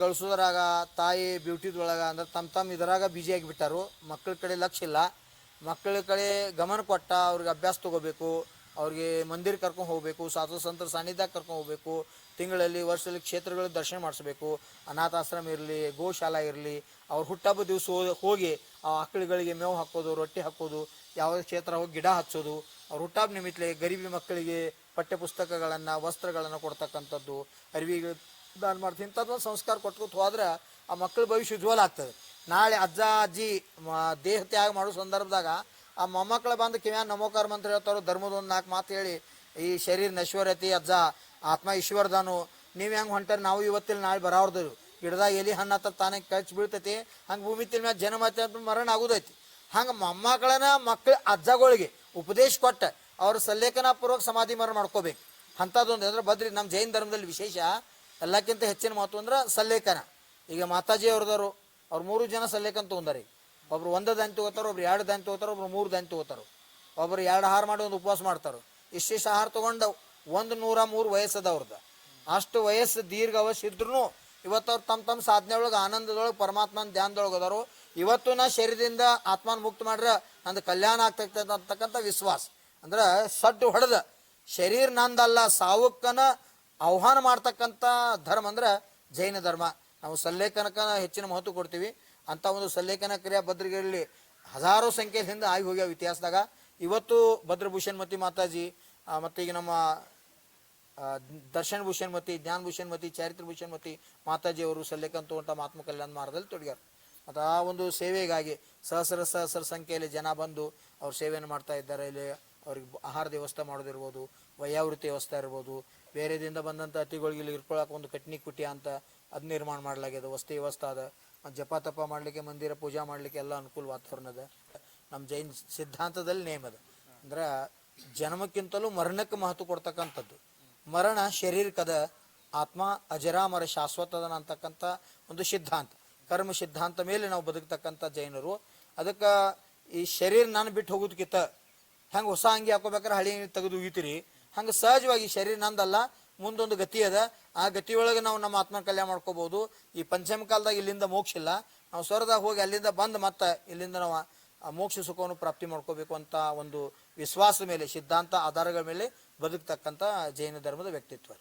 ಕಳ್ಸೋದ್ರಾಗ ತಾಯಿ ಬ್ಯೂಟಿದೊಳಗೆ ಅಂದ್ರೆ ತಮ್ಮ ತಮ್ಮ ಇದರಾಗ ಬ್ಯುಸಿ ಆಗಿಬಿಟ್ಟಾರು. ಮಕ್ಕಳ ಕಡೆ ಲಕ್ಷ ಇಲ್ಲ. ಮಕ್ಕಳ ಕಡೆ ಗಮನ ಕೊಟ್ಟ ಅವ್ರಿಗೆ ಅಭ್ಯಾಸ ತಗೋಬೇಕು. ಅವ್ರಿಗೆ ಮಂದಿರ ಕರ್ಕೊಂಡು ಹೋಗಬೇಕು, ಸಾಧು ಸಂತರ ಸಾನ್ನಿಧ್ಯ ಕರ್ಕೊಂಡು ಹೋಗಬೇಕು. ತಿಂಗಳಲ್ಲಿ, ವರ್ಷದಲ್ಲಿ ಕ್ಷೇತ್ರಗಳ ದರ್ಶನ ಮಾಡಿಸ್ಬೇಕು. ಅನಾಥಾಶ್ರಮ ಇರಲಿ, ಗೋಶಾಲಾ ಇರಲಿ, ಅವ್ರ ಹುಟ್ಟಹಬ್ಬ ದಿವಸ ಹೋಗಿ ಆ ಆಕಳುಗಳಿಗೆ ಮೇವು ಹಾಕೋದು ರೊಟ್ಟಿ ಹಾಕೋದು ಯಾವುದೇ ಕ್ಷೇತ್ರ ಹೋಗಿ ಗಿಡ ಹಚ್ಚೋದು. ಅವ್ರ ಹುಟ್ಟಹಬ್ಬ ನಿಮಿತ್ತಲೆ ಗರೀಬಿ ಮಕ್ಕಳಿಗೆ ಪಠ್ಯ ಪುಸ್ತಕಗಳನ್ನು ವಸ್ತ್ರಗಳನ್ನು ಕೊಡ್ತಕ್ಕಂಥದ್ದು ಅರಿವಿಗಳು ದಾನ ಮಾಡ್ತೀನಿ ಇಂಥದ್ದೊಂದು ಸಂಸ್ಕಾರ ಕೊಟ್ಕೊತ ಹೋದ್ರೆ ಆ ಮಕ್ಕಳ ಭವಿಷ್ಯ ಉಜ್ವಲ ಆಗ್ತದೆ. ನಾಳೆ ಅಜ್ಜ, ಅಜ್ಜಿ ದೇಹ ತ್ಯಾಗ ಮಾಡೋ ಸಂದರ್ಭದಾಗ ಆ ಮೊಮ್ಮಕ್ಕಳ ಬಂದು ಕಿವ್ಯಾನ್ ನಮೋಕಾರ ಮಂತ್ರ ಹೇಳ್ತಾರೋ, ಧರ್ಮದ ಒಂದು ನಾಲ್ಕು ಮಾತು ಹೇಳಿ, ಈ ಶರೀರ ನಶ್ವರತಿ, ಅಜ್ಜ, ಆತ್ಮ ಈಶ್ವರ್ದನು ನೀವು ಹೆಂಗೆ ಹೊಂಟಾರೆ ನಾವು ಇವತ್ತಿಲ್ಲ ನಾಳೆ ಬರೋರ್ದು ಗಿಡದಾಗ ಎಲಿ ಹಣ್ಣು ಹತ್ತ ತಾನೇ ಕಚ್ಚಿ ಬೀಳ್ತೈತಿ. ಹಂಗೆ ಭೂಮಿ ತಿಲ್ ಮ್ಯಾಲೆ ಆಯ್ತು ಅಂತ ಮರಣ ಆಗೋದೈತಿ. ಹಂಗೆ ಮೊಮ್ಮಕ್ಕಳನ್ನ ಮಕ್ಕಳ ಅಜ್ಜಗಳಿಗೆ ಉಪದೇಶ ಕೊಟ್ಟ ಅವ್ರ ಸಲ್ಲೇಖನ ಪೂರ್ವಕ ಸಮಾಧಿ ಮರಣ ಮಾಡ್ಕೋಬೇಕು. ಅಂಥದ್ದೊಂದು ಅಂದ್ರೆ ಬದ್ರಿ ನಮ್ಮ ಜೈನ ಧರ್ಮದಲ್ಲಿ ವಿಶೇಷ. ಎಲ್ಲಕ್ಕಿಂತ ಹೆಚ್ಚಿನ ಮಾತು ಅಂದ್ರೆ ಸಲ್ಲೇಖನ. ಈಗ ಮಾತಾಜಿ ಅವ್ರದವರು, ಅವ್ರು ಮೂರು ಜನ ಸಲ್ಲೇಖನ ತೊಗೊಂಡಾರೆ. ಒಬ್ರು ಒಂದು ದಾನಿ ತಗೋತಾರ ಒಬ್ರು ಎರಡು ದಾನಿ ತಗೋತಾರ ಒಬ್ರು ಮೂರು ದಾನಿ ತಗೋತಾರ ಒಬ್ರು ಎರಡು ಆಹಾರ ಮಾಡಿ ಒಂದು ಉಪವಾಸ ಮಾಡ್ತಾರ. ಇಷ್ಟಿಷ್ಟು ಆಹಾರ ತಗೊಂಡು ಒಂದು ನೂರ ಮೂರು ವಯಸ್ಸದವ್ರದ್ದು ಅಷ್ಟು ವಯಸ್ಸು ದೀರ್ಘ ಅವಶ್ಯ ಇದ್ರೂ ಇವತ್ತು ಅವ್ರು ತಮ್ಮ ತಮ್ಮ ಸಾಧನೆ ಒಳಗೆ ಆನಂದದೊಳಗೆ, ಪರಮಾತ್ಮನ ಧ್ಯಾನದೊಳಗೆ ಅದಾರು. ಇವತ್ತು ನಾ ಶರೀರದಿಂದ ಆತ್ಮನ ಮುಕ್ತ ಮಾಡ್ರೆ ನಂದು ಕಲ್ಯಾಣ ಆಗ್ತೈತೆ ಅಂತಕ್ಕಂಥ ವಿಶ್ವಾಸ. ಅಂದ್ರೆ ಸಡ್ಡು ಹೊಡೆದ. ಶರೀರ ನಂದಲ್ಲ, ಸಾವುಕ್ಕನ ಆಹ್ವಾನ ಮಾಡ್ತಕ್ಕಂಥ ಧರ್ಮ ಅಂದ್ರೆ ಜೈನ ಧರ್ಮ. ನಾವು ಸಲ್ಲೇಖನಕ ಹೆಚ್ಚಿನ ಮಹತ್ವ ಕೊಡ್ತೀವಿ. ಅಂತ ಒಂದು ಸಲ್ಲೇಖನ ಕ್ರಿಯಾ ಭದ್ರಗಿರಲಿ ಹಜಾರು ಸಂಖ್ಯೆಯಿಂದ ಆಗಿ ಹೋಗ್ಯಾವ ಇತಿಹಾಸದಾಗ. ಇವತ್ತು ಭದ್ರಭೂಷಣ್ ಮತಿ ಮಾತಾಜಿ ಮತ್ತೆ ಈಗ ನಮ್ಮ ದರ್ಶನ್ ಭೂಷಣ್ ಮತಿ, ಜ್ಞಾನ ಭೂಷಣ್ ಮತಿ ಚಾರಿತ್ರ ಭೂಷಣ್ ಮತಿ ಮಾತಾಜಿ ಅವರು ಸಲ್ಲೇಖನ ತಗೊಂಡ ಮಹಾತ್ಮ ಕಲ್ಯಾಣ ಮಾರ್ಗದಲ್ಲಿ ತೊಡಗ್ಯಾರ. ಮತ್ತು ಆ ಒಂದು ಸೇವೆಗಾಗಿ ಸಹಸ್ರ ಸಹಸ್ರ ಸಂಖ್ಯೆಯಲ್ಲಿ ಜನ ಬಂದು ಅವ್ರ ಸೇವೆಯನ್ನು ಮಾಡ್ತಾ ಇದ್ದಾರೆ. ಇಲ್ಲಿ ಅವ್ರಿಗೆ ಆಹಾರದ ವ್ಯವಸ್ಥೆ ಮಾಡೋದಿರ್ಬೋದು, ವಯೋವೃತ್ತಿ ವ್ಯವಸ್ಥೆ ಇರ್ಬೋದು ಬೇರೆದಿಂದ ಬಂದಂಥ ಅತಿಗಳಿಗೆ ಇಲ್ಲಿ ಇರ್ಕೊಳ್ಳೋಕೆ ಒಂದು ಕಟ್ನಿ ಕುಟಿ ಅಂತ ಅದು ನಿರ್ಮಾಣ ಮಾಡಲಾಗ್ಯದ. ವಸ್ತಿ ಅದ. ಜಪ ತಪ ಮಾಡಲಿಕ್ಕೆ, ಮಂದಿರ ಪೂಜಾ ಮಾಡಲಿಕ್ಕೆ ಎಲ್ಲ ಅನುಕೂಲ ವಾತಾವರಣ ಅದ. ನಮ್ಮ ಜೈನ್ ಸಿದ್ಧಾಂತದಲ್ಲಿ ನೇಮ್ ಅದ. ಅಂದ್ರೆ ಜನ್ಮಕ್ಕಿಂತಲೂ ಮರಣಕ್ಕೆ ಮಹತ್ವ ಕೊಡ್ತಕ್ಕಂಥದ್ದು. ಮರಣ ಶರೀರಕ್ಕದ ಆತ್ಮ ಅಜರಾಮರ ಶಾಶ್ವತದನ ಅಂತಕ್ಕಂಥ ಒಂದು ಸಿದ್ಧಾಂತ. ಕರ್ಮ ಸಿದ್ಧಾಂತ ಮೇಲೆ ನಾವು ಬದುಕ್ತಕ್ಕಂಥ ಜೈನರು. ಅದಕ್ಕೆ ಈ ಶರೀರ ನಾನು ಬಿಟ್ಟು ಹೋಗೋದಕ್ಕಿಂತ ಹೆಂಗೆ ಹೊಸ ಅಂಗಿ ಹಾಕೋಬೇಕಾದ್ರೆ ಹಳಿ ತೆಗೆದು ಉಗಿತೀರಿ. ಹಂಗೆ ಸಹಜವಾಗಿ ಶರೀರ ನಂದಲ್ಲ, ಮುಂದೊಂದು ಗತಿ ಅದ. ಆ ಗತಿಯೊಳಗೆ ನಾವು ನಮ್ಮ ಆತ್ಮ ಕಲ್ಯಾಣ ಮಾಡ್ಕೋಬಹುದು. ಈ ಪಂಚಮ ಕಾಲದಾಗ ಇಲ್ಲಿಂದ ಮೋಕ್ಷ ಇಲ್ಲ. ನಾವು ಸ್ವರ್ದಾಗ ಹೋಗಿ ಅಲ್ಲಿಂದ ಬಂದು ಮತ್ತೆ ಇಲ್ಲಿಂದ ನಾವು ಮೋಕ್ಷ ಸುಖವನ್ನು ಪ್ರಾಪ್ತಿ ಮಾಡ್ಕೋಬೇಕು ಅಂತ ಒಂದು ವಿಶ್ವಾಸದ ಮೇಲೆ, ಸಿದ್ಧಾಂತ, ಆಧಾರಗಳ ಮೇಲೆ ಬದುಕ್ತಕ್ಕಂಥ ಜೈನ ಧರ್ಮದ ವ್ಯಕ್ತಿತ್ವ.